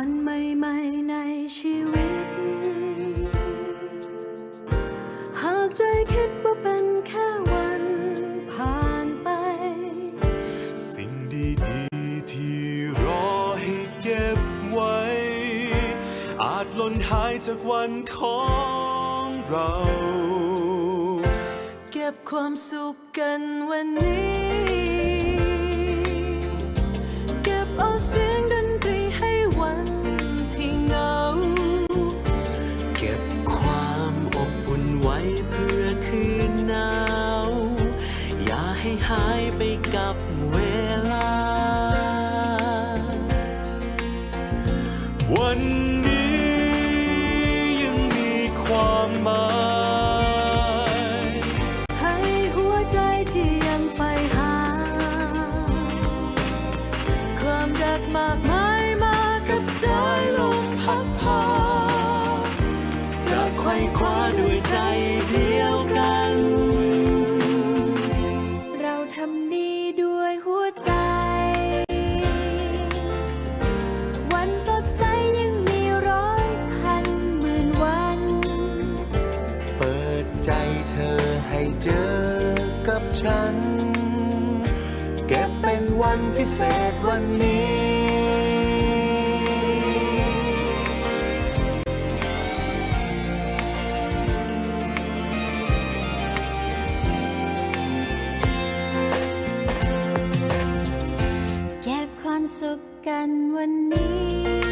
วันใหม่ๆในชีวิต หากใจคิดว่าเป็นแค่วันผ่านไป สิ่งดีๆที่รอให้เก็บไว้ อาจหล่นหายจากวันของเรา เก็บความสุขกันวันนี้ กับเวลา วันนี้ยังมีความหมายให้หัวใจที่ยังใฝ่หา ความรักมากมายมากับสายลมพัดพาจะไขว้คว้าด้วยใจเดียวกัน ใจ วันสดใสยังมีร้อยพันหมื่นวัน เปิดใจเธอให้เจอกับฉัน เก็บเป็นวันพิเศษวันนี้ สุขกันวันนี้